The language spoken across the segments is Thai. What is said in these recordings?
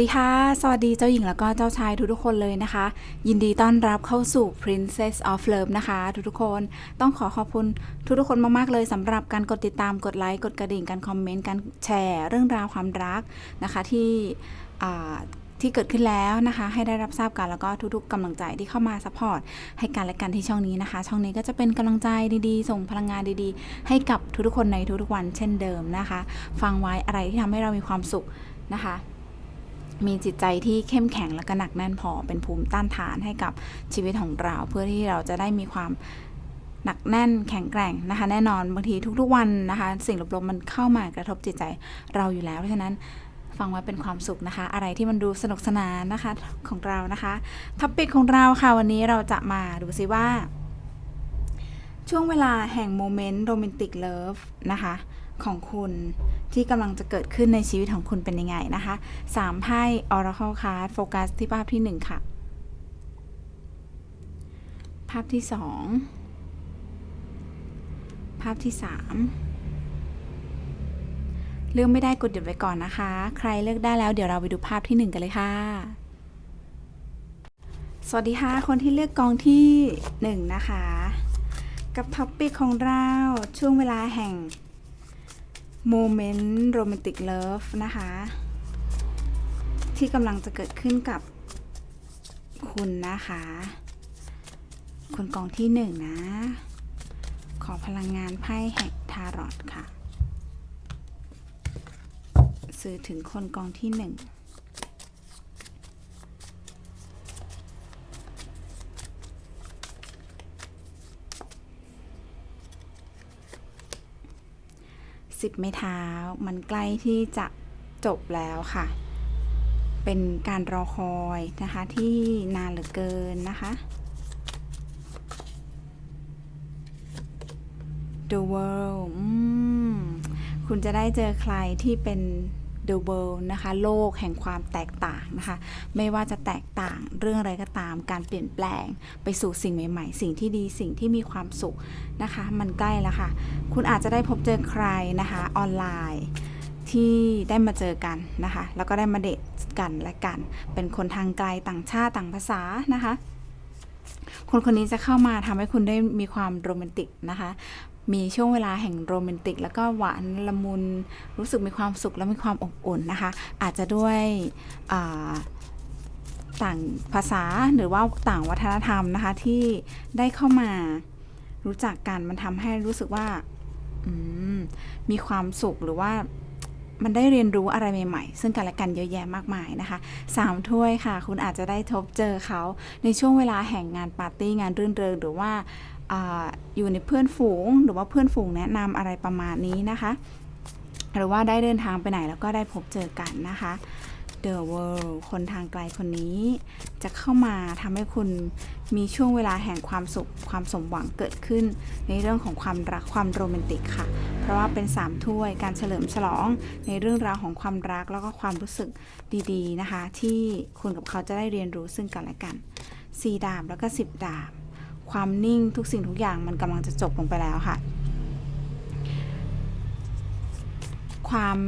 วัสดีค่ะ สวัสดีเจ้าหญิงแล้วก็เจ้าชายทุกๆคนเลยนะคะ ยินดีต้อนรับเข้าสู่ Princess of Love นะคะ ทุกๆคนต้องขอขอบคุณทุกๆคนมากๆเลยสำหรับการกดติดตามกดไลค์กดกระดิ่งการคอมเมนต์การแชร์เรื่องราวความรักนะคะที่ที่เกิดขึ้นแล้วนะคะ ให้ได้รับทราบกันแล้วก็ทุกๆกำลังใจที่เข้ามาซัพพอร์ตให้กันและกันที่ช่องนี้นะคะ ช่องนี้ก็จะเป็นกำลังใจดีๆ ส่งพลังงานดีๆ ให้กับทุกๆคนในทุกๆวันเช่นเดิมนะคะ ฟังไว้อะไรที่ทำให้เรามีความสุขนะคะ มีจิตใจที่เข้มแข็งและก็หนักแน่นพอเป็นภูมิต้านทานให้กับชีวิตของเรา เพื่อที่เราจะได้มีความหนักแน่นแข็งแกร่งนะคะ แน่นอนบางทีทุกๆวันนะคะ สิ่งลบๆมันเข้ามากระทบจิตใจเราอยู่แล้วเพราะฉะนั้นฟังไว้เป็นความสุขนะคะ อะไรที่มันดูสนุกสนานนะคะของเรานะคะท็อปิกของเราค่ะวันนี้เราจะมาดูซิว่า ช่วงเวลาแห่งโมเมนต์โรแมนติกเลิฟนะคะ ของคุณที่กำลังจะเกิดขึ้นในชีวิตของคุณเป็นยังไงนะคะสามไพ่ Oracle Card โฟกัสที่ภาพที่หนึ่งค่ะ ภาพที่สองภาพที่สามเลือกไม่ได้กดหยุดไว้ก่อนนะคะ ใครเลือกได้แล้วเดี๋ยวเราไปดูภาพที่หนึ่งกันเลยค่ะสวัสดีค่ะ คนที่เลือกกองที่หนึ่งนะคะ กับท็อปปิกของเราช่วงเวลาแห่ง โมเมนต์โรแมนติกเลิฟนะคะ ที่กำลังจะเกิดขึ้นกับคุณนะคะ คนกองที่หนึ่งนะ ขอพลังงานไพ่แห่งทารอตค่ะ สื่อถึงคนกองที่หนึ่ง สิบไม้เท้า มันใกล้ที่จะจบแล้วค่ะ เป็นการรอคอยนะคะที่นานเหลือเกินนะคะ The World คุณจะได้เจอใครที่เป็น The World นะคะ โลกแห่งความแตกต่างนะคะ ไม่ว่าจะแตกต่างเรื่องอะไรก็ตาม การเปลี่ยนแปลง ไปสู่สิ่งใหม่ ๆ สิ่งที่ดีสิ่งที่มีความสุขนะคะ มันใกล้แล้วค่ะ คุณอาจจะได้พบเจอใครนะคะออนไลน์ที่ได้มาเจอกันนะคะ แล้วก็ได้มาเดทกันและกัน เป็นคนทางไกลต่างชาติต่างภาษานะคะ คนคนนี้จะเข้ามาทำให้คุณได้มีความโรแมนติกนะคะ มีช่วงเวลาแห่งโรแมนติก แล้วก็หวานละมุนรู้สึกมีความสุขและมีความอบอุ่นนะคะ อาจจะด้วยต่างภาษาหรือว่าต่างวัฒนธรรมนะคะที่ได้เข้ามารู้จักกันมันทำให้รู้สึกว่ามมีความสุขหรือว่ามันได้เรียนรู้อะไรใหม่ๆ ซึ่งกันและกันเยอะแยะมากมายนะคะสามถ้วยค่ะ คุณอาจจะได้พบเจอเขาในช่วงเวลาแห่งงานปาร์ตี้งานรื่นเริงหรือว่า อยู่ในเพื่อนฝูง หรือว่าเพื่อนฝูงแนะนำอะไรประมาณนี้นะคะ หรือว่าได้เดินทางไปไหนแล้วก็ได้พบเจอกันนะคะ The World คนทางไกลคนนี้ จะเข้ามาทำให้คุณมีช่วงเวลาแห่งความสุขความสมหวังเกิดขึ้น ในเรื่องของความรักความโรแมนติกค่ะ เพราะว่าเป็นสามถ้วยการเฉลิมฉลองในเรื่องราวของความรักแล้วก็ความรู้สึกดีๆนะคะ ที่คุณกับเขาจะได้เรียนรู้ซึ่งกันและกันสี่ดาบแล้วก็สิบดาบ ความนิ่งทุกสิ่งทุกอย่างมันกำลังจะจบลงไปแล้วค่ะ ความ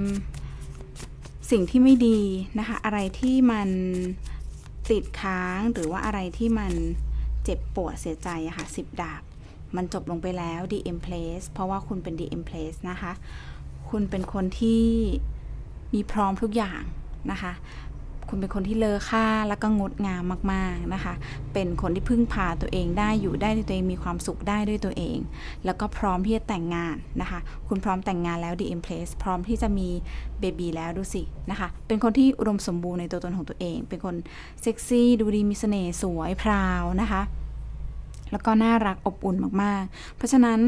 สิ่งที่ไม่ดีนะคะ อะไรที่มันติดค้างหรือว่าอะไรที่มันเจ็บปวดเสียใจอะค่ะสิบดาบ มันจบลงไปแล้ว DM place เพราะว่าคุณเป็น DM place นะคะ คุณเป็นคนที่มีพร้อมทุกอย่างนะคะ คุณเป็นคนที่เลอค่าแล้วก็งดงามมากๆนะคะ เป็นคนที่พึ่งพาตัวเองได้อยู่ได้ด้วยตัวเองมีความสุขได้ด้วยตัวเอง แล้วก็พร้อมที่จะแต่งงานนะคะ คุณพร้อมแต่งงานแล้ว DM place พร้อมที่จะมีเบบีแล้วดูสินะคะ เป็นคนที่อุดมสมบูรณ์ในตัวตนของตัวเอง เป็นคนเซ็กซี่ดูดีมีเสน่ห์สวยพราวนะคะ แล้วก็น่ารักอบอุ่นมากๆ เพราะฉะนั้น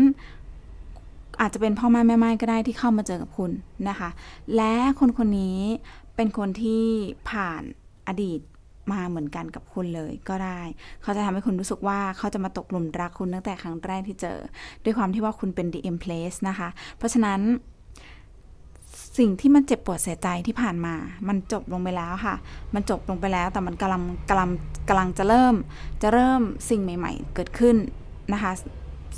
อาจจะเป็นพ่อแม่แม่ไม้ก็ได้ที่เข้ามาเจอกับคุณนะคะ และคนคนนี้ เป็นคนที่ผ่านอดีตมาเหมือนกันกับคุณเลยก็ได้ เขาจะทำให้คุณรู้สึกว่าเขาจะมาตกหลุมรักคุณตั้งแต่ครั้งแรกที่เจอ ด้วยความที่ว่าคุณเป็น DM place นะคะ เพราะฉะนั้น สิ่งที่มันเจ็บปวดเสียใจที่ผ่านมา มันจบลงไปแล้วค่ะ มันจบลงไปแล้วแต่มันกำลังกำลังกำลังจะเริ่ม จะเริ่มสิ่งใหม่ ๆ เกิดขึ้นนะคะ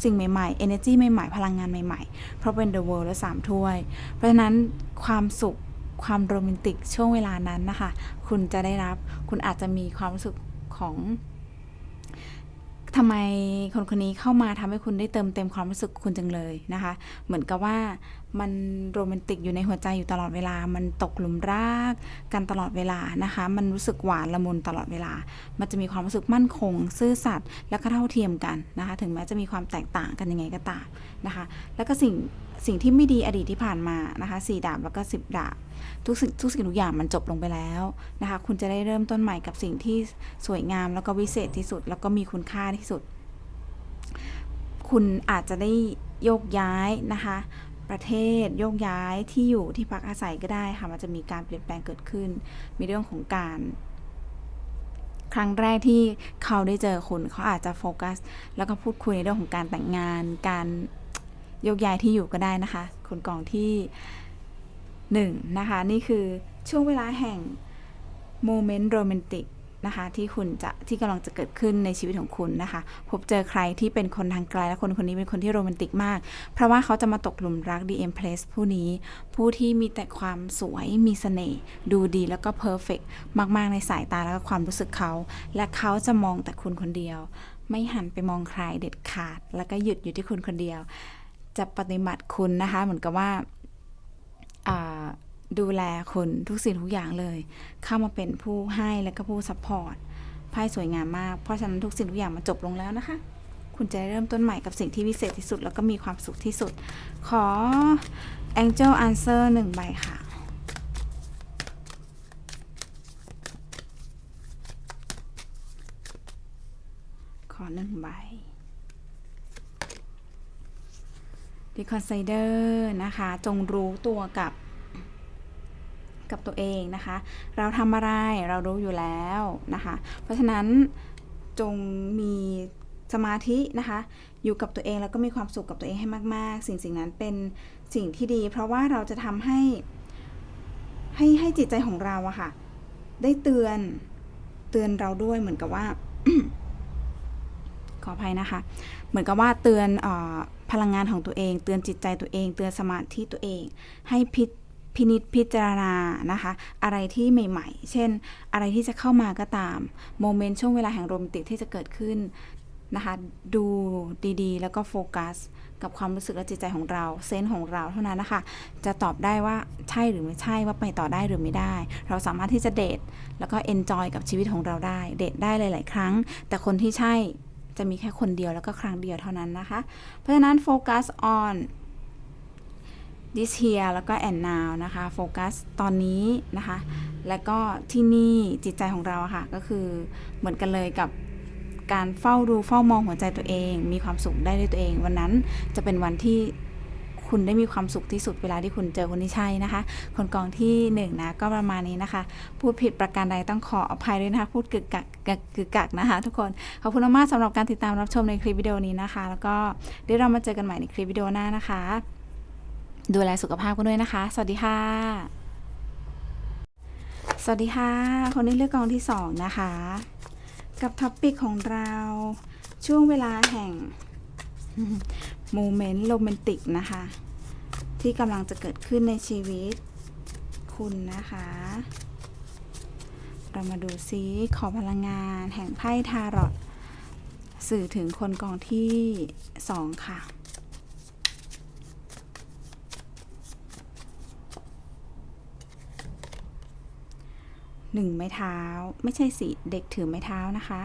สิ่งใหม่ๆ energy ใหม่ๆ พลังงานใหม่ๆ เพราะเป็น the world และสามถ้วย เพราะฉะนั้นความสุข ความโรแมนติกช่วงเวลานั้นนะคะ คุณจะได้รับ คุณอาจจะมีความรู้สึกของทำไมคนคนนี้เข้ามาทำให้คุณได้เติมเต็มความรู้สึกคุณจังเลยนะคะ เหมือนกับว่ามันโรแมนติกอยู่ในหัวใจอยู่ตลอดเวลา มันตกหลุมรักกันตลอดเวลานะคะ มันรู้สึกหวานละมุนตลอดเวลา มันจะมีความรู้สึกมั่นคง ซื่อสัตย์และก็เท่าเทียมกันนะคะ ถึงแม้จะมีความแตกต่างกันยังไงก็ตามนะคะ แล้วก็สิ่งสิ่งที่ไม่ดีอดีตที่ผ่านมานะคะสี่ดาบแล้วก็สิบดาบ ทุกสิ่งทุกสิ่งทุกอย่างมันจบลงไปแล้วนะคะ คุณจะได้เริ่มต้นใหม่กับสิ่งที่สวยงามแล้วก็วิเศษที่สุด แล้วก็มีคุณค่าที่สุด คุณอาจจะได้โยกย้ายนะคะ ประเทศโยกย้ายที่อยู่ที่พักอาศัยก็ได้ค่ะ มันจะมีการเปลี่ยนแปลงเกิดขึ้น มีเรื่องของการครั้งแรกที่เขาได้เจอคุณเขาอาจจะโฟกัส แล้วก็พูดคุยในเรื่องของการแต่งงาน การโยกย้ายที่อยู่ก็ได้นะคะ คนกองที่ หนึ่งนะคะ นี่คือช่วงเวลาแห่งโมเมนต์โรแมนติกนะคะ ที่คุณจะที่กำลังจะเกิดขึ้นในชีวิตของคุณนะคะ พบเจอใครที่เป็นคนทางไกล และคนคนนี้เป็นคนที่โรแมนติกมาก เพราะว่าเขาจะมาตกหลุมรัก DM Place ผู้นี้ ผู้ที่มีแต่ความสวยมีเสน่ห์ดูดีแล้วก็เพอร์เฟกมาก ๆ ในสายตาแล้วก็ความรู้สึกเขา และเขาจะมองแต่คุณคนเดียว ไม่หันไปมองใครเด็ดขาด แล้วก็หยุดอยู่ที่คุณคนเดียว จะปฏิบัติคุณนะคะ เหมือนกับว่า ดูแลคุณทุกสิ่งทุกอย่างเลย เข้ามาเป็นผู้ให้และก็ผู้ซัพพอร์ตไพ่สวยงามมาก เพราะฉะนั้นทุกสิ่งทุกอย่างมันจบลงแล้วนะคะ คุณจะได้เริ่มต้นใหม่กับสิ่งที่วิเศษที่สุด แล้วก็มีความสุขที่สุด ขอ Angel Answer หนึ่งใบค่ะขอหนึ่งใบ ดีคอนไซเดอร์นะคะ จงรู้ตัวกับ กับตัวเองนะคะ เราทำอะไรเรารู้อยู่แล้วนะคะ เพราะฉะนั้นจงมีสมาธินะคะ อยู่กับตัวเองแล้วก็มีความสุขกับตัวเองให้มาก ๆ สิ่งสิ่งนั้นเป็นสิ่งที่ดี เพราะว่าเราจะทำให้ ให้ให้จิตใจของเราอะค่ะ ได้เตือนเตือนเราด้วยเหมือนกับว่าขออภัยนะคะ เหมือนกับว่าเตือนออ พลังงานของตัวเอง เตือนจิตใจตัวเอง เตือนสมาธิตัวเอง ให้พิพินิจพิจารณานะคะ อะไรที่ใหม่ ๆ เช่น อะไรที่จะเข้ามาก็ตามโมเมนต์ช่วงเวลาแห่งโรแมนติกที่จะเกิดขึ้นนะคะ ดูดีๆ แล้วก็โฟกัสกับความรู้สึกและจิตใจของเราเซนส์ของเราเท่านั้นนะคะ จะตอบได้ว่าใช่หรือไม่ใช่ว่าไปต่อได้หรือไม่ได้ เราสามารถที่จะเดทแล้วก็เอนจอยกับชีวิตของเราได้ เดทได้หลาย ๆ ครั้ง แต่คนที่ใช่ จะมีแค่คนเดียวแล้วก็ครั้งเดียวเท่านั้นนะคะ เพราะฉะนั้นโฟกัส on this here แล้วก็ and now นะคะโฟกัสตอนนี้นะคะ แล้วก็ที่นี่จิตใจของเราค่ะ ก็คือเหมือนกันเลยกับการเฝ้าดูเฝ้ามองหัวใจตัวเอง มีความสุขได้ด้วยตัวเอง วันนั้นจะเป็นวันที่ คุณได้มีความสุขที่สุดเวลาที่คุณเจอคนที่ใช่นะคะ คนกองที่หนึ่งนะก็ประมาณนี้นะคะ พูดผิดประการใดต้องขออภัยด้วยนะคะ พูดกึกกักกึกกึกกักนะคะ ทุกคนขอบคุณมากสำหรับการติดตามรับชมในคลิปวิดีโอนี้นะคะ แล้วก็เดี๋ยวเรามาเจอกันใหม่ในคลิปวิดีโอหน้านะคะ ดูแลสุขภาพกันด้วยนะคะ สวัสดีค่ะ สวัสดีค่ะ คนนี้เลือกกองที่สองนะคะ กับท็อปปิกของเราช่วงเวลาแห่ง โมเมนต์โรแมนติกนะคะ ที่กำลังจะเกิดขึ้นในชีวิต คุณนะคะ เรามาดูซิขอพลังงานแห่งไพ่ทารอตสื่อถึงคนกองที่สองค่ะหนึ่งไม้เท้า ไม่ใช่สิ เด็กถือไม้เท้านะคะ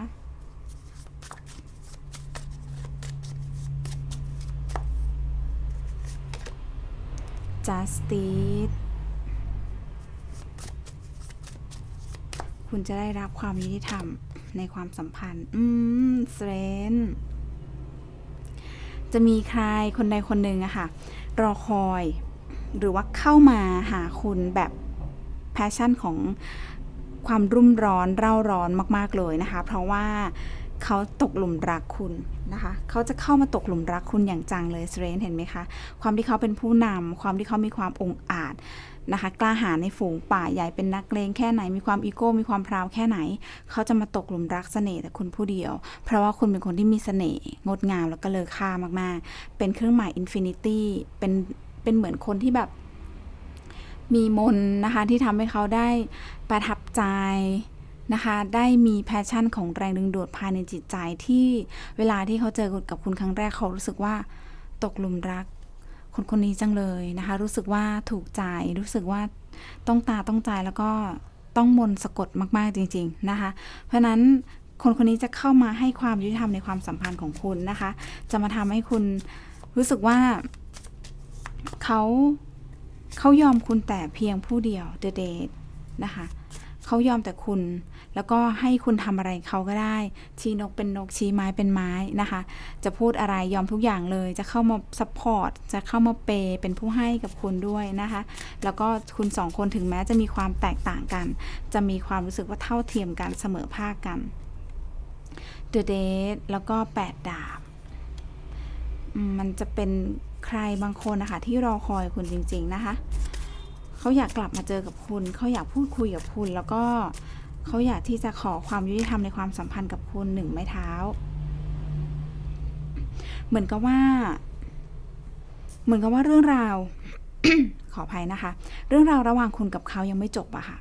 justice คุณจะได้รับความยุติธรรมในความสัมพันธ์ อืมเซรนจะมีใครคนใดคนหนึ่งอะค่ะ รอคอยหรือว่าเข้ามาหาคุณแบบแพชชั่นของความรุ่มร้อนเร่าร้อนมาก ๆ เลยนะคะ เพราะว่า เขาตกหลุมรักคุณนะคะ เขาจะเข้ามาตกหลุมรักคุณอย่างจังเลยเซเรนเห็นไหมคะ ความที่เขาเป็นผู้นำความที่เขามีความองอาจนะคะ กล้าหาญในฝูงป่าใหญ่เป็นนักเลงแค่ไหน มีความอีโก้ มีความพราวแค่ไหน เขาจะมาตกหลุมรักเสน่ห์แต่คุณผู้เดียว เพราะว่าคุณเป็นคนที่มีเสน่ห์งดงามแล้วก็เลอค่ามากๆ เป็นเครื่องหมายอินฟินิตี้เป็นเป็นเหมือนคนที่แบบมีมนนะคะที่ทำให้เขาได้ประทับใจ นะคะ ได้มีแพชชั่นของแรงดึงดูดภายในจิตใจที่เวลาที่เขาเจอกับคุณครั้งแรกเขารู้สึกว่าตกหลุมรัก คนคนนี้จังเลยนะคะ รู้สึกว่าถูกใจรู้สึกว่าต้องตาต้องใจแล้วก็ต้องมนสะกดมาก ๆ จริง ๆ นะคะ เพราะฉะนั้นคนคนนี้จะเข้ามาให้ความยุติธรรมในความสัมพันธ์ของคุณนะคะ จะมาทำให้คุณรู้สึกว่าเขาเขายอมคุณแต่เพียงผู้เดียว the date นะคะเขายอมแต่คุณ แล้วก็ให้คุณทำอะไรเขาก็ได้ ชี้นกเป็นนกชี้ไม้เป็นไม้นะคะ จะพูดอะไรยอมทุกอย่างเลย จะเข้ามาซัพพอร์ตจะเข้ามาเปย์เป็นผู้ให้กับคุณด้วยนะคะ แล้วก็คุณสองคนถึงแม้จะมีความแตกต่างกัน จะมีความรู้สึกว่าเท่าเทียมกันเสมอภาคกัน The Date แล้วก็ 8 ดาบมมันจะเป็นใครบางคนนะคะที่รอคอยคุณจริง ๆ นะคะ เขาอยากกลับมาเจอกับคุณ เขาอยากพูดคุยกับคุณ แล้วก็เเขาอยากที่จะขอความยุติธรรมในความสัมพันธ์กับคุณหนึ่งไม้เท้า เหมือนกับว่า เหมือนกับว่าเรื่องราว ขออภัยนะคะ เรื่องราวระหว่างคุณกับเขายังไม่จบอะค่ะ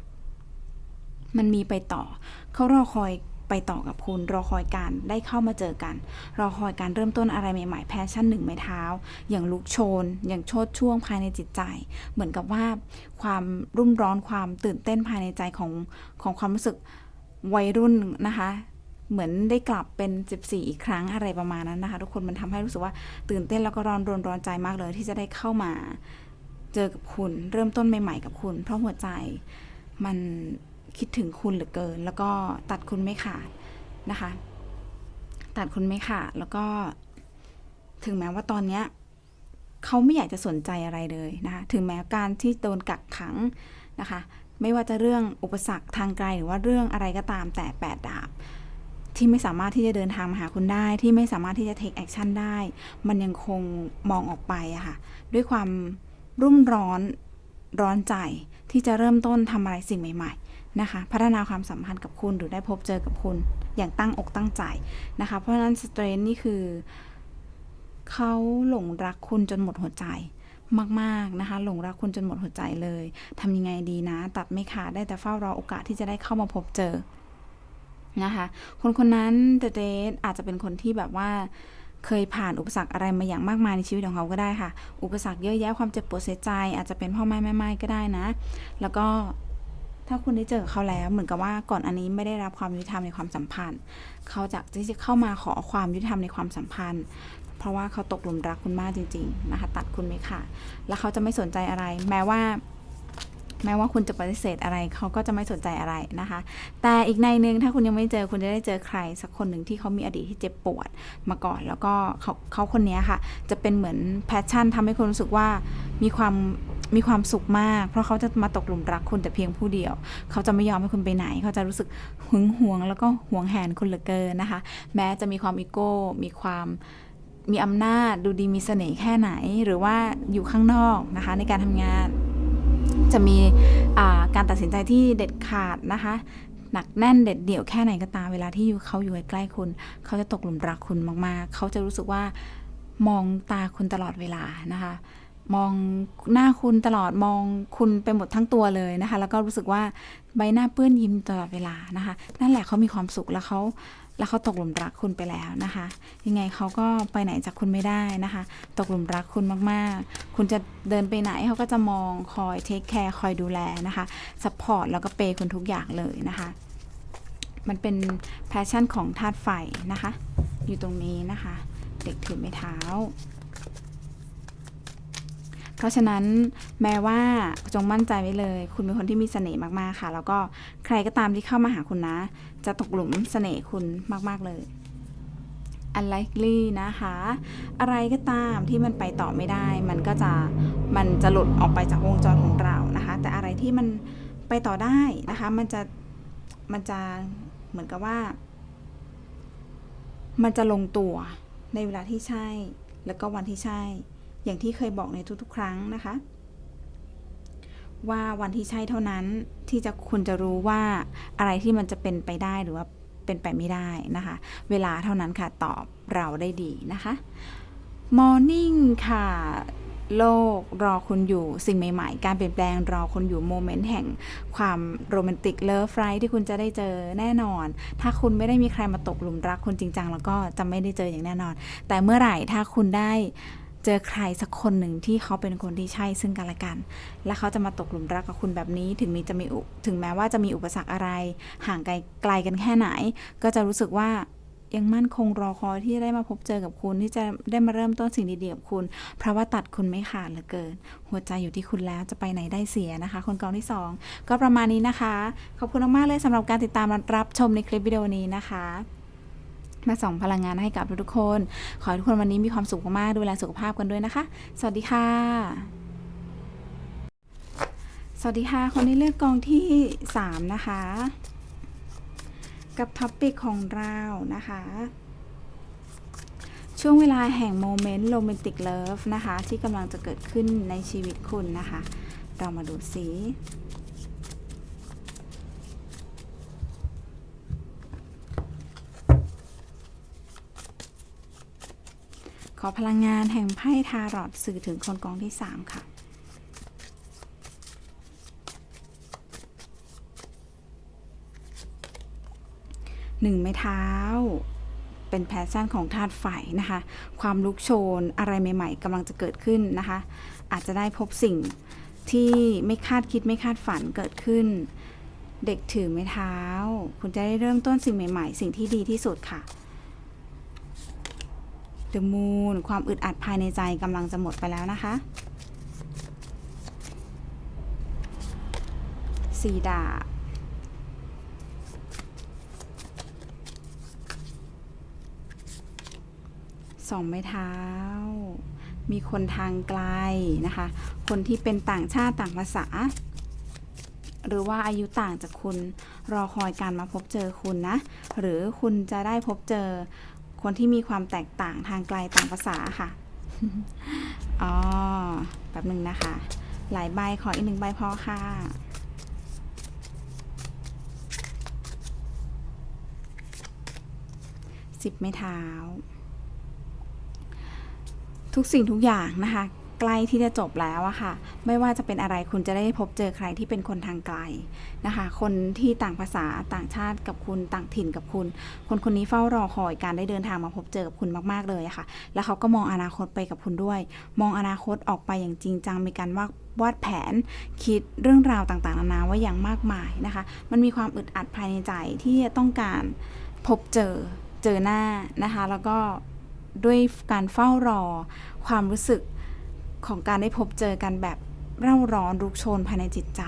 มันมีไปต่อ เขารอคอย ไปต่อกับคุณรอคอยการได้เข้ามาเจอกัน รอคอยการเริ่มต้นอะไรใหม่ๆแพชชั่นหนึ่งไม้เท้า อย่างลุกโชน อย่างโชดช่วงภายในจิตใจ เหมือนกับว่าความรุ่มร้อนความตื่นเต้นภายในใจของของความรู้สึกวัยรุ่นนะคะ เหมือนได้กลับเป็น 14 อีกครั้งอะไรประมาณนั้นนะคะ ทุกคนมันทำให้รู้สึกว่าตื่นเต้นแล้วก็ร้อนรนร้อนใจมากเลย ที่จะได้เข้ามาเจอกับคุณ เริ่มต้นใหม่ๆกับคุณ เพราะหัวใจมัน คิดถึงคุณเหลือเกิน แล้วก็ตัดคุณไม่ขาดนะคะ ตัดคุณไม่ขาดแล้วก็ ถึงแม้ว่าตอนเนี้ยเขาไม่อยากจะสนใจอะไรเลยนะคะถึงแม้การที่โดนกักขังนะคะ ไม่ว่าจะเรื่องอุปสรรคทางไกลหรือว่าเรื่องอะไรก็ตามแต่แปดดาบที่ไม่สามารถที่จะเดินทางมาหาคุณได้ ที่ไม่สามารถที่จะ take action ได้ มันยังคงมองออกไปอะค่ะ ด้วยความรุ่มร้อนร้อนใจที่จะเริ่มต้นทำอะไรสิ่งใหม่ๆ นะคะ พัฒนาความสัมพันธ์กับคุณหรือได้พบเจอกับคุณ อย่างตั้งอกตั้งใจนะคะ เพราะฉะนั้นสเตรนนี่คือเขาหลงรักคุณจนหมดหัวใจมากๆนะคะ หลงรักคุณจนหมดหัวใจเลยทำยังไงดีนะ ตัดไม่ขาดได้แต่เฝ้ารอโอกาสที่จะได้เข้ามาพบเจอนะคะ คนคนนั้นเดเดอาจจะเป็นคนที่แบบว่าเคยผ่านอุปสรรคอะไรมาอย่างมากมายในชีวิตของเขาก็ได้ค่ะ อุปสรรคเยอะแยะความเจ็บปวดเสียใจ อาจจะเป็นพ่อแม่แม่ไม้ก็ได้นะ แล้วก็ ถ้าคุณได้เจอเขาแล้วเหมือนกับว่าก่อนอันนี้ไม่ได้รับความยุติธรรมในความสัมพันธ์ เขาจะที่จะเข้ามาขอความยุติธรรมในความสัมพันธ์ เพราะว่าเขาตกหลุมรักคุณมากจริง ๆ นะคะ ตัดคุณไม่ขาดแล้วเขาจะไม่สนใจอะไร แม้ว่า แม้ว่าคุณจะปฏิเสธอะไร เขาก็จะไม่สนใจอะไรนะคะ แต่อีกในหนึ่งถ้าคุณยังไม่เจอคุณจะได้เจอใคร สักคนหนึ่งที่เขามีอดีตที่เจ็บปวดมาก่อน แล้วก็เขาเขาคนนี้ค่ะ จะเป็นเหมือนแพชชั่นทำให้คุณรู้สึกว่ามีความ มีความสุขมาก เพราะเขาจะมาตกหลุมรักคุณแต่เพียงผู้เดียว เขาจะไม่ยอมให้คุณไปไหน เขาจะรู้สึกหึงหวง แล้วก็หวงแหนคุณเหลือเกินนะคะ แม้จะมีความอีโก้ มีความมีอำนาจดูดีมีเสน่ห์แค่ไหน หรือว่าอยู่ข้างนอกนะคะ ในการทำงาน จะมีการตัดสินใจที่เด็ดขาดนะคะหนักแน่นเด็ดเดี่ยวแค่ไหนก็ตามเวลาที่อยู่เขาอยู่ใกล้ๆคุณ เขาจะตกหลุมรักคุณมากๆ เขาจะรู้สึกว่ามองตาคุณตลอดเวลานะคะ มองหน้าคุณตลอดมองคุณไปหมดทั้งตัวเลยนะคะ แล้วก็รู้สึกว่าใบหน้าเปื้อนยิ้มตลอดเวลานะคะ นั่นแหละเขามีความสุขแล้วเขาแล้วเขาตกหลุมรักคุณไปแล้วนะคะ ยังไงเขาก็ไปไหนจากคุณไม่ได้นะคะ ตกหลุมรักคุณมากๆ คุณจะเดินไปไหนเขาก็จะมองคอยเทคแคร์คอยดูแลนะคะซัพพอร์ตแล้วก็เปย์คุณทุกอย่างเลยนะคะ มันเป็นแพชชั่นของธาตุไฟนะคะ อยู่ตรงนี้นะคะ เด็กถือไม้เท้า เพราะฉะนั้นแม้ว่าจงมั่นใจไว้เลย คุณเป็นคนที่มีเสน่ห์มากๆค่ะ แล้วก็ใครก็ตามที่เข้ามาหาคุณนะ จะตกหลุมเสน่ห์คุณมากๆเลย unlikely นะคะ อะไรก็ตามที่มันไปต่อไม่ได้ มันก็จะมันจะหลุดออกไปจากวงจรของเรานะคะ แต่อะไรที่มันไปต่อได้นะคะ มันจะมันจะเหมือนกับว่า มันจะลงตัวในเวลาที่ใช่ แล้วก็วันที่ใช่ อย่างที่เคยบอกในทุกๆ ครั้งนะคะ ว่าวันที่ใช่เท่านั้นที่จะคุณจะรู้ว่าอะไรที่มันจะเป็นไปได้หรือว่าเป็นไปไม่ได้นะคะ เวลาเท่านั้นค่ะตอบเราได้ดีนะคะ Morning ค่ะโลกรอคุณอยู่สิ่งใหม่ๆ การเปลี่ยนแปลงรอคุณอยู่โมเมนต์แห่งความโรแมนติกเลิฟไรที่คุณจะได้เจอแน่นอน ถ้าคุณไม่ได้มีใครมาตกหลุมรักคุณจริงจังแล้วก็จะไม่ได้เจออย่างแน่นอน แต่เมื่อไหร่ถ้าคุณได้ เจอใครสักคนหนึ่งที่เขาเป็นคนที่ใช่ซึ่งกันและกัน และเขาจะมาตกหลุมรักกับคุณแบบนี้ถึงมีจะมีถึงแม้ว่าจะมีอุปสรรคอะไร ห่างไกลไกลกันแค่ไหน ก็จะรู้สึกว่ายังมั่นคงรอคอยที่จะได้มาพบเจอกับคุณที่จะได้มาเริ่มต้นสิ่งดีๆกับคุณ เพราะว่าตัดคุณไม่ขาดเหลือเกิน หัวใจอยู่ที่คุณแล้วจะไปไหนได้เสียนะคะ คนกองที่สองก็ประมาณนี้นะคะ ขอบคุณมากๆเลยสำหรับการติดตามรับชมในคลิปวิดีโอนี้นะคะ มาส่องพลังงานให้กับทุกๆคน ขอให้ทุกคนวันนี้มีความสุขมากๆดูแลสุขภาพกันด้วยนะคะ สวัสดีค่ะ สวัสดีค่ะ คนที่เลือกกองที่ 3 นะคะ กับท็อปปิกของเรานะคะช่วงเวลาแห่งโมเมนต์โรแมนติกเลิฟนะคะ ที่กำลังจะเกิดขึ้นในชีวิตคุณนะคะ เรามาดูสิ ขอพลังงานแห่งไพ่ทารอตสื่อถึงคนกองที่ 3 ค่ะ หนึ่งไม้เท้า เป็นแพชชั่นของธาตุไฟนะคะ ความลุกโชนอะไรใหม่ ๆกำลังจะเกิดขึ้นนะคะ อาจจะได้พบสิ่งที่ไม่คาดคิดไม่คาดฝันเกิดขึ้น เด็กถือไม้เท้า คุณจะได้เริ่มต้นสิ่งใหม่ ๆ สิ่งที่ดีที่สุดค่ะ The Moon ความอึดอัดภายในใจกำลังจะหมดไปแล้วนะคะสี่ดาบสองไม้เท้า มีคนทางไกลนะคะ คนที่เป็นต่างชาติต่างภาษา หรือว่าอายุต่างจากคุณรอคอยการมาพบเจอคุณนะ หรือคุณจะได้พบเจอ คนที่มีความแตกต่างทางไกลต่างภาษาค่ะ อ๋อแบบหนึ่งนะคะ หลายใบขออีกหนึ่งใบพอค่ะ สิบไม้เท้า ทุกสิ่งทุกอย่างนะคะ ใกล้ที่จะจบแล้วอะค่ะ ไม่ว่าจะเป็นอะไรคุณจะได้พบเจอใครที่เป็นคนทางไกลนะคะ คนที่ต่างภาษาต่างชาติกับคุณต่างถิ่นกับคุณ คนคนนี้เฝ้ารอคอยการได้เดินทางมาพบเจอกับคุณมาก ๆ เลยอะค่ะ แล้วเขาก็มองอนาคตไปกับคุณด้วย มองอนาคตออกไปอย่างจริงจังมีการวาดวาดแผนคิดเรื่องราวต่างๆนานาไว้อย่างมากมายนะคะ มันมีความอึดอัดภายในใจที่ต้องการพบเจอเจอหน้านะคะ แล้วก็ด้วยการเฝ้ารอความรู้สึก ของการได้พบเจอกันแบบเร่าร้อนรุกโชนภายในจิตใจ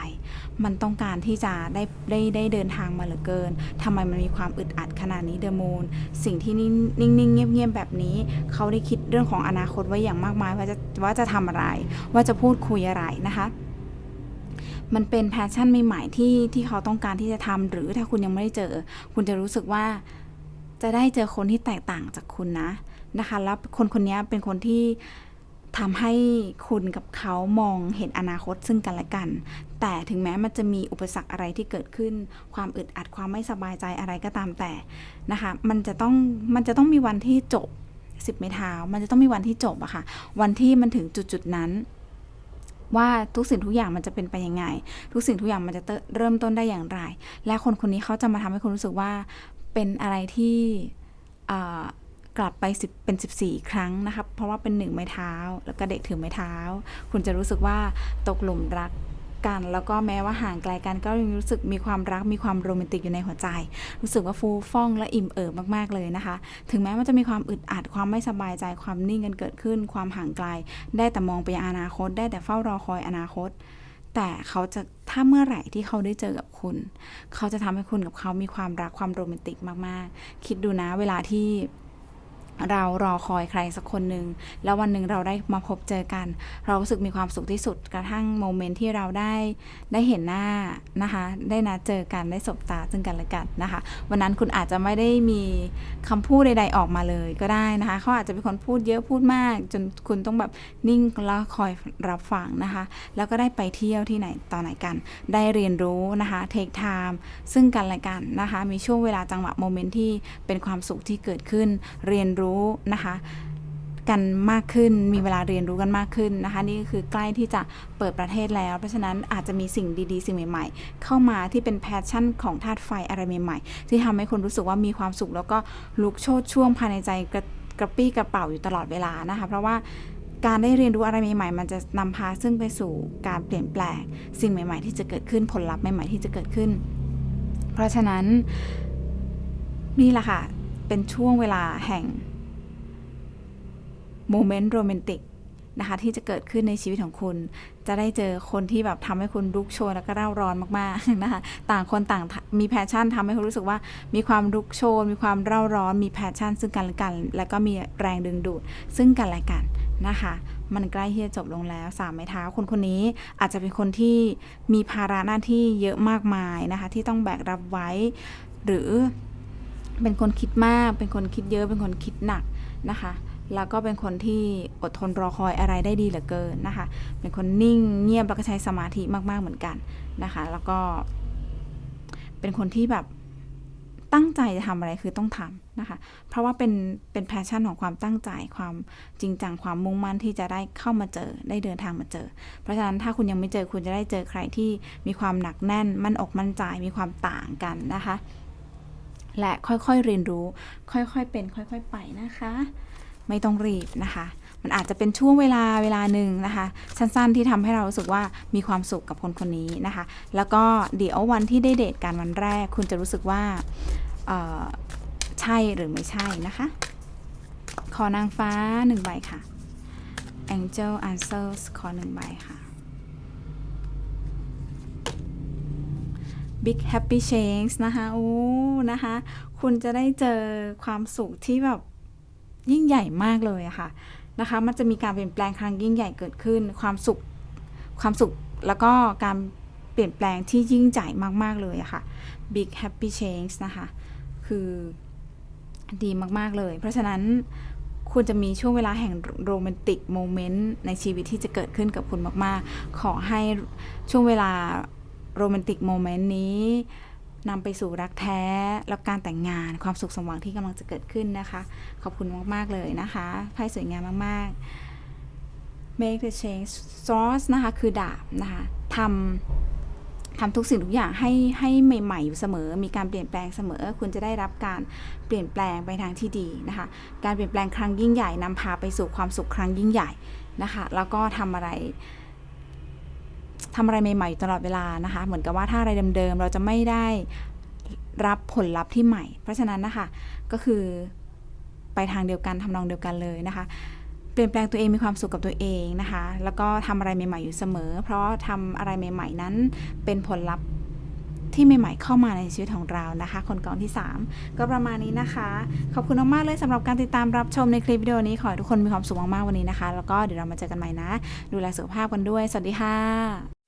มันต้องการที่จะได้ได้ได้เดินทางมาเหลือเกินทำไมมันมีความอึดอัดขนาดนี้เดอะมูนสิ่งที่นิ่งนิ่งๆเงียบแบบนี้ เขาได้คิดเรื่องของอนาคตไว้อย่างมากมายว่าจะว่าจะทำอะไร ว่าจะพูดคุยอะไรนะคะมันเป็นแพชชั่นใหม่ๆที่ที่เขาต้องการที่จะทำหรือถ้าคุณยังไม่ได้เจอ คุณจะรู้สึกว่าจะได้เจอคนที่แตกต่างจากคุณนะนะคะ แล้วคนคนนี้เป็นคนที่ ทำให้คุณกับเขามองเห็นอนาคตซึ่งกันและกัน แต่ถึงแม้มันจะมีอุปสรรคอะไรที่เกิดขึ้น ความอึดอัดความไม่สบายใจอะไรก็ตามแต่นะคะ มันจะต้องมันจะต้องมีวันที่จบสิบไม้เท้า มันจะต้องมีวันที่จบอะค่ะ วันที่มันถึงจุดจุดนั้น ว่าทุกสิ่งทุกอย่างมันจะเป็นไปยังไง ทุกสิ่งทุกอย่างมันจะเริ่มต้นได้อย่างไร และคนคนนี้เขาจะมาทำให้คุณรู้สึกว่าเป็นอะไรที่ กลับไป10เป็น 14 ครั้งนะครับเพราะว่าเป็นหนึ่งไม้เท้า แล้วก็เด็กถือไม้เท้า คุณจะรู้สึกว่าตกหลุมรักกัน แล้วก็แม้ว่าห่างไกลกันก็ยังรู้สึกมีความรักมีความโรแมนติกอยู่ในหัวใจ รู้สึกว่าฟูฟ่องและอิ่มเอิบมากๆเลยนะคะ ถึงแม้มันจะมีความอึดอัดความไม่สบายใจความนิ่งกันเกิดขึ้น ความห่างไกล ได้แต่มองไปยังอนาคต ได้แต่เฝ้ารอคอยอนาคต แต่เขาจะถ้าเมื่อไหร่ที่เขาได้เจอกับคุณ เขาจะทำให้คุณกับเขามีความรักความโรแมนติกมากๆ คิดดูนะเวลาที่ เรารอคอยใครสักคนหนึ่งแล้ววันหนึ่งเราได้มาพบเจอกัน เรารู้สึกมีความสุขที่สุดกระทั่งโมเมนต์ที่เราได้ได้เห็นหน้านะคะ ได้นัดเจอกันได้สบตาซึ่งกันและกันนะคะ วันนั้นคุณอาจจะไม่ได้มีคำพูดใด ๆออกมาเลยก็ได้นะคะเขาอาจจะเป็นคนพูดเยอะพูดมาก จนคุณต้องแบบนิ่งแล้วคอยรับฟังนะคะ แล้วก็ได้ไปเที่ยวที่ไหนตอนไหนกัน ได้เรียนรู้นะคะเทคไทม์ซึ่งกันและกันนะคะ มีช่วงเวลาจังหวะโมเมนต์ที่เป็นความสุขที่เกิดขึ้นเรียนรู้นะคะกันมากขึ้น มีเวลาเรียนรู้กันมากขึ้นนะคะ นี่ก็คือใกล้ที่จะเปิดประเทศแล้ว เพราะฉะนั้นอาจจะมีสิ่งดีๆ สิ่งใหม่ๆ เข้ามาที่เป็นแพชชั่นของธาตุไฟอะไรใหม่ๆ ที่ทำให้คนรู้สึกว่ามีความสุข แล้วก็ลุกโชดช่วงภายในใจกระกระปี้กระเป๋าอยู่ตลอดเวลานะคะ เพราะว่าการได้เรียนรู้อะไรใหม่ๆ มันจะนำพาซึ่งไปสู่การเปลี่ยนแปลงสิ่งใหม่ ๆ ที่จะเกิดขึ้นผลลัพธ์ใหม่ๆที่จะเกิดขึ้น เพราะฉะนั้นนี่แหละค่ะเป็นช่วงเวลาแห่ง โมเมนต์โรแมนติกนะคะที่จะเกิดขึ้นในชีวิตของคุณ จะได้เจอคนที่แบบทำให้คุณลุกโชนแล้วก็เร่าร้อนมากๆนะคะต่างคนต่างมีแพชชั่นทำให้คุณรู้สึกว่า มีความลุกโชน มีความเร่าร้อน มีแพชชั่น ซึ่งกันและกัน แล้วก็มีแรงดึงดูด ซึ่งกันและกันนะคะ มันใกล้ที่จะจบลงแล้วสามไม้เท้าคนคนนี้อาจจะเป็นคนที่มีภาระหน้าที่เยอะมากมายนะคะที่ต้องแบกรับไว้ หรือเป็นคนคิดมาก เป็นคนคิดเยอะเป็นคนคิดหนักนะคะ แล้วก็เป็นคนที่อดทนรอคอยอะไรได้ดีเหลือเกินนะคะ เป็นคนนิ่งเงียบแล้วก็ใช้สมาธิมาก ๆ เหมือนกันนะคะ แล้วก็ เป็นคนที่แบบตั้งใจจะทำอะไรคือต้องทำนะคะ เพราะว่าเป็นเป็นแพชชั่นของความตั้งใจความจริงจังความมุ่งมั่นที่จะได้เข้ามาเจอได้เดินทางมาเจอ เพราะฉะนั้นถ้าคุณยังไม่เจอคุณจะได้เจอใครที่มีความหนักแน่น มั่นอกมั่นใจมีความต่างกันนะคะ และค่อยๆเรียนรู้ ค่อยๆเป็น ค่อย ๆ ไปนะคะ ไม่ต้องรีบนะคะ มันอาจจะเป็นช่วงเวลาเวลาหนึ่งนะคะ สั้นๆที่ทำให้เรารู้สึกว่ามีความสุขกับคนคนนี้นะคะ แล้วก็เดี๋ยววันที่ได้เดทกันวันแรก คุณจะรู้สึกว่าใช่หรือไม่ใช่นะคะ ขอนางฟ้าหนึ่งใบค่ะ Angel Answers ขอหนึ่งใบค่ะ Big Happy Change นะคะ โอ้ นะคะ คุณจะได้เจอความสุขที่แบบ ยิ่งใหญ่มากเลยอะค่ะนะคะ มันจะมีการเปลี่ยนแปลงครั้งยิ่งใหญ่เกิดขึ้น ความสุขความสุขแล้วก็การเปลี่ยนแปลงที่ยิ่งใหญ่มาก ๆ เลยอะค่ะ Big Happy Change นะคะ คือดีมาก ๆ เลย เพราะฉะนั้นคุณจะมีช่วงเวลาแห่งโรแมนติกโมเมนต์ในชีวิตที่จะเกิดขึ้นกับคุณมาก ๆ ขอให้ช่วงเวลาโรแมนติกโมเมนต์นี้ นำไปสู่รักแท้แล้วการแต่งงานความสุขสมหวังที่กำลังจะเกิดขึ้นนะคะ ขอบคุณมาก ๆ เลยนะคะไพ่สวยงามมาก ๆ make the change source นะคะ คือดาบนะคะทำทำทุกสิ่งทุกอย่างให้ให้ใหม่ ๆ อยู่เสมอ มีการเปลี่ยนแปลงเสมอ คุณจะได้รับการเปลี่ยนแปลงไปทางที่ดีนะคะ การเปลี่ยนแปลงครั้งยิ่งใหญ่นำพาไปสู่ความสุขครั้งยิ่งใหญ่นะคะ แล้วก็ทำอะไร ทำอะไรใหม่ๆอยู่ตลอดเวลานะคะ เหมือนกับว่าถ้าอะไรเดิมๆเราจะไม่ได้รับผลลัพธ์ที่ใหม่ เพราะฉะนั้นนะคะก็คือไปทางเดียวกันทำนองเดียวกันเลยนะคะ เปลี่ยนแปลงตัวเองมีความสุขกับตัวเองนะคะ แล้วก็ทำอะไรใหม่ ๆอยู่เสมอ เพราะทำอะไรใหม่ ๆ นั้นเป็นผลลัพธ์ที่ใหม่ๆเข้ามาในชีวิตของเรานะคะ คนกองที่ 3 ก็ประมาณนี้นะคะ ขอบคุณมากๆเลยสำหรับการติดตามรับชมในคลิปวิดีโอนี้ ขอให้ทุกคนมีความสุขมากๆวันนี้นะคะ แล้วก็เดี๋ยวเรามาเจอกันใหม่นะ ดูแลสุขภาพกันด้วย สวัสดีค่ะ